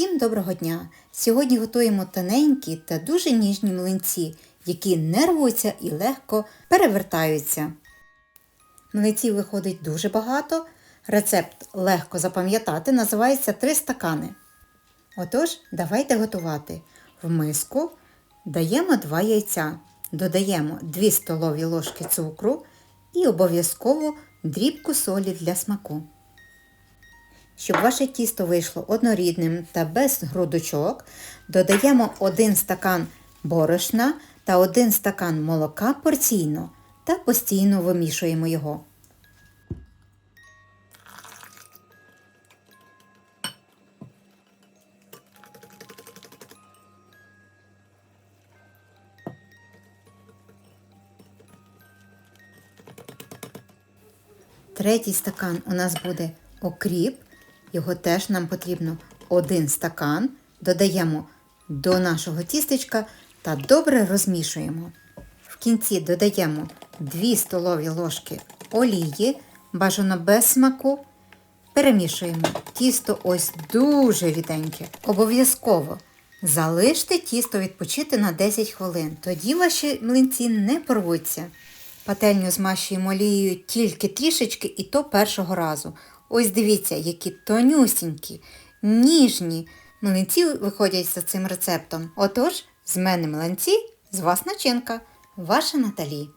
Всім доброго дня! Сьогодні готуємо тоненькі та дуже ніжні млинці, які не рвуться і легко перевертаються. Млинців виходить дуже багато. Рецепт легко запам'ятати, називається 3 стакани. Отож, давайте готувати. В миску даємо 2 яйця, додаємо 2 столові ложки цукру і обов'язково дрібку солі для смаку. Щоб ваше тісто вийшло однорідним та без грудочок, додаємо 1 стакан борошна та 1 стакан молока порційно та постійно вимішуємо його. Третій стакан у нас буде окріп. Його теж нам потрібно один стакан. Додаємо до нашого тістечка та добре розмішуємо. В кінці додаємо 2 столові ложки олії, бажано без смаку. Перемішуємо. Тісто ось дуже ріденьке. Обов'язково залиште тісто відпочити на 10 хвилин. Тоді ваші млинці не порвуться. Пательню змащуємо олією тільки трішечки і то першого разу. Ось дивіться, які тонюсінькі, ніжні млинці виходять за цим рецептом. Отож, з мене млинці, з вас начинка. Ваша Наталі.